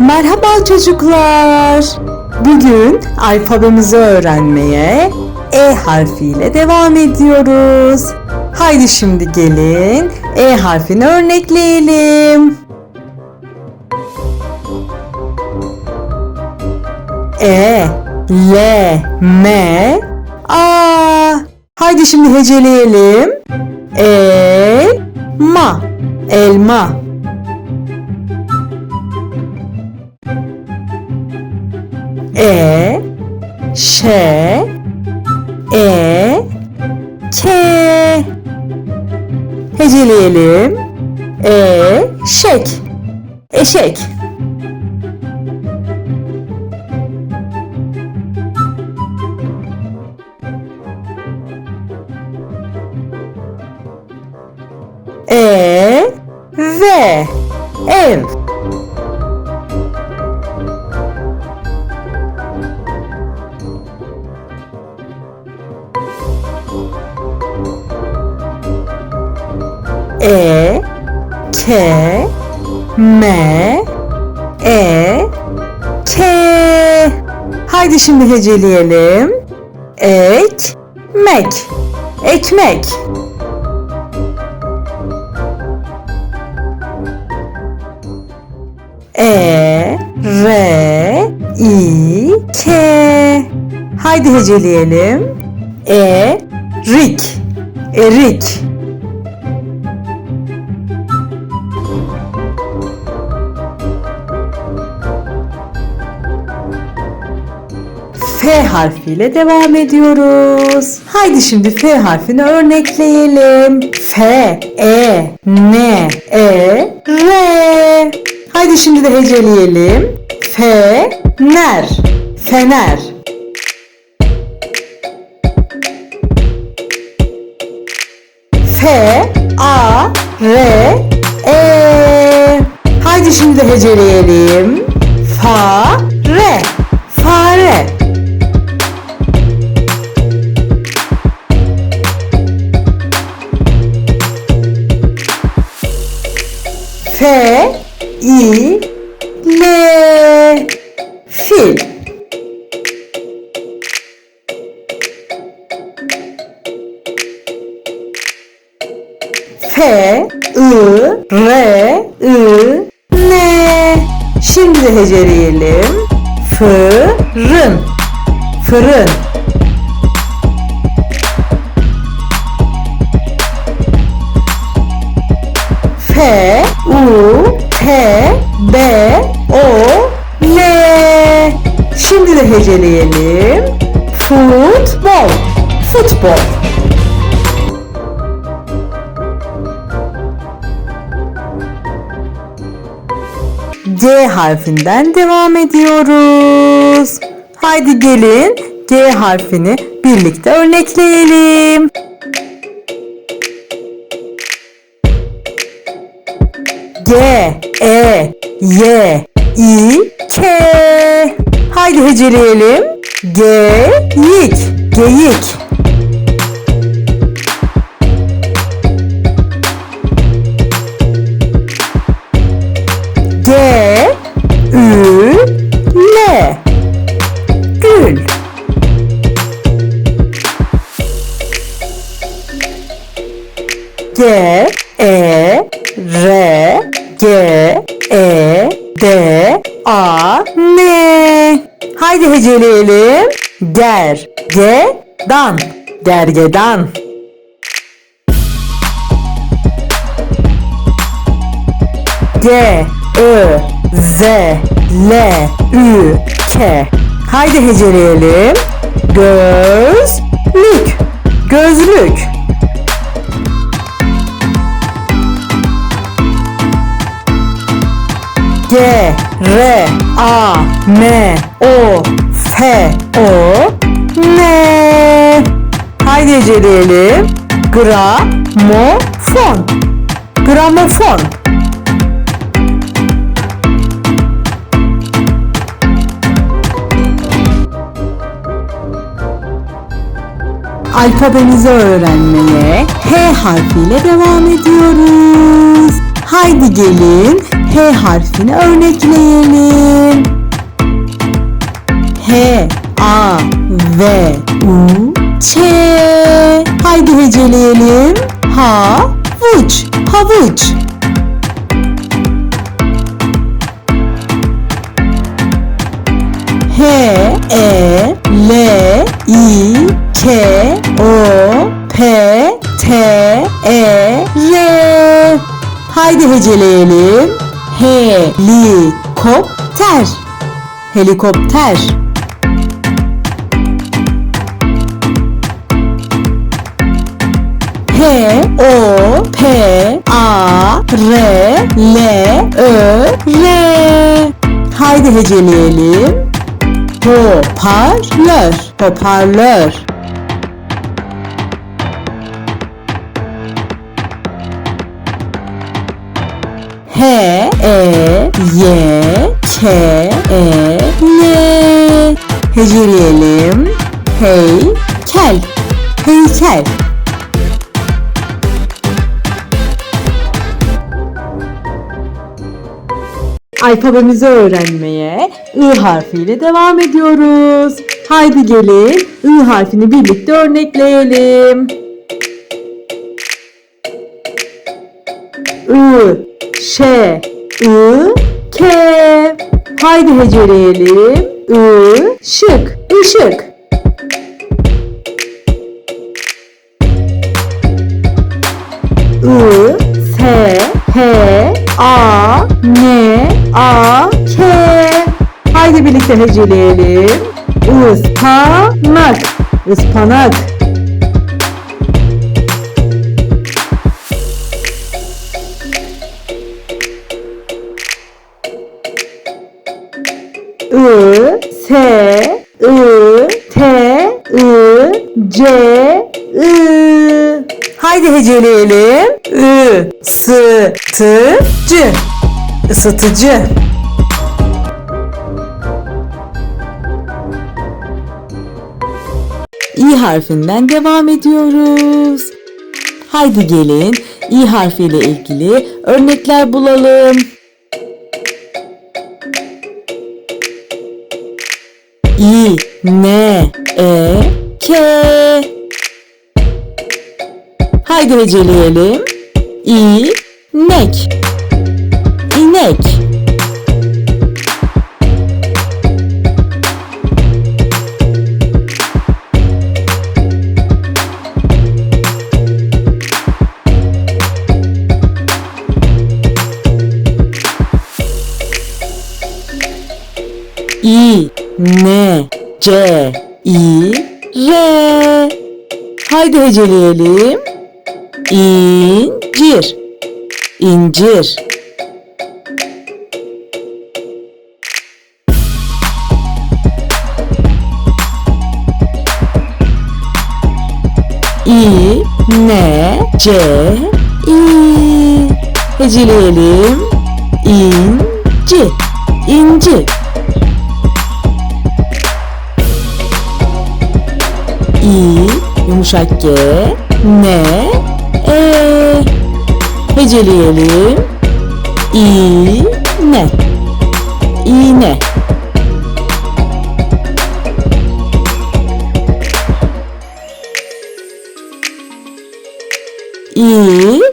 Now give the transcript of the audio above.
Merhaba çocuklar. Bugün alfabemizi öğrenmeye E harfiyle devam ediyoruz. Haydi şimdi gelin E harfini örnekleyelim. E, L, M, A. Haydi şimdi heceleyelim. Elma, elma. E, Ş, E, K. Heceleyelim. E, şek, eşek. E, ve, ev. E, K, M, E, K. Haydi şimdi heceleyelim. Ek, mek, ekmek. E, R, I, K. Haydi heceleyelim. E, rik, erik. F harfiyle devam ediyoruz. Haydi şimdi F harfini örnekleyelim. F, E, N, E, R. Haydi şimdi de heceleyelim. F, ner, fener. F, A, R, E. Haydi şimdi de heceleyelim. Fa, F, I, R, I, N. Şimdi heceleyelim. Fırın, fırın. F, U, T, B, O, L. Şimdi de heceleyelim. Futbol, futbol. G harfinden devam ediyoruz. Haydi gelin G harfini birlikte örnekleyelim. G, E, Y, İ, K. Haydi heceleyelim. Geyik, geyik. D, A, N. Haydi heceleyelim. Ger, ge, dan. Gergedan. G, Ö, Z, L, Ü, K. Haydi heceleyelim. Gözlük, gözlük. G, R, A, M, O, F, O, N. Haydi heceleyelim. Gramofon. Gramofon. Alfabemizi öğrenmeye H harfiyle devam ediyoruz. Haydi gelin H harfini örnekleyelim. H, A, V, U, Ç. Haydi heceleyelim. Ha, vuç, havuç. H, E, L, I, K, O, P, T, E, R. Haydi heceleyelim. Helikopter. Helikopter. H O P A R L Ö R Haydi heceleyelim. Hoparlör, hoparlör. H E Y K E L Heceleyelim. Heykel, heykel. Alfabemizi öğrenmeye I harfiyle devam ediyoruz. Haydi gelin I harfini birlikte örnekleyelim. I, Ş, I, K. Haydi heceleyelim. I, şık, ışık. I, S, H, A, N, A, K. Haydi birlikte heceleyelim. Ispanak, ıspanak. S, I, T, I, C, I. Haydi heceleyelim. I, S, T, C. Isıtıcı. İ harfinden devam ediyoruz. Haydi gelin İ harfiyle ilgili örnekler bulalım. İ, N, E, K. Haydi heceleyelim. İ, nek. İnek. İ, N, C, İ, R. Haydi heceleyelim. İncir. İncir. İ, N, C, İ. Heceleyelim. İnci. İnci. Yumuşak G, N, E. Heceleyelim. İğne. İğne. İ,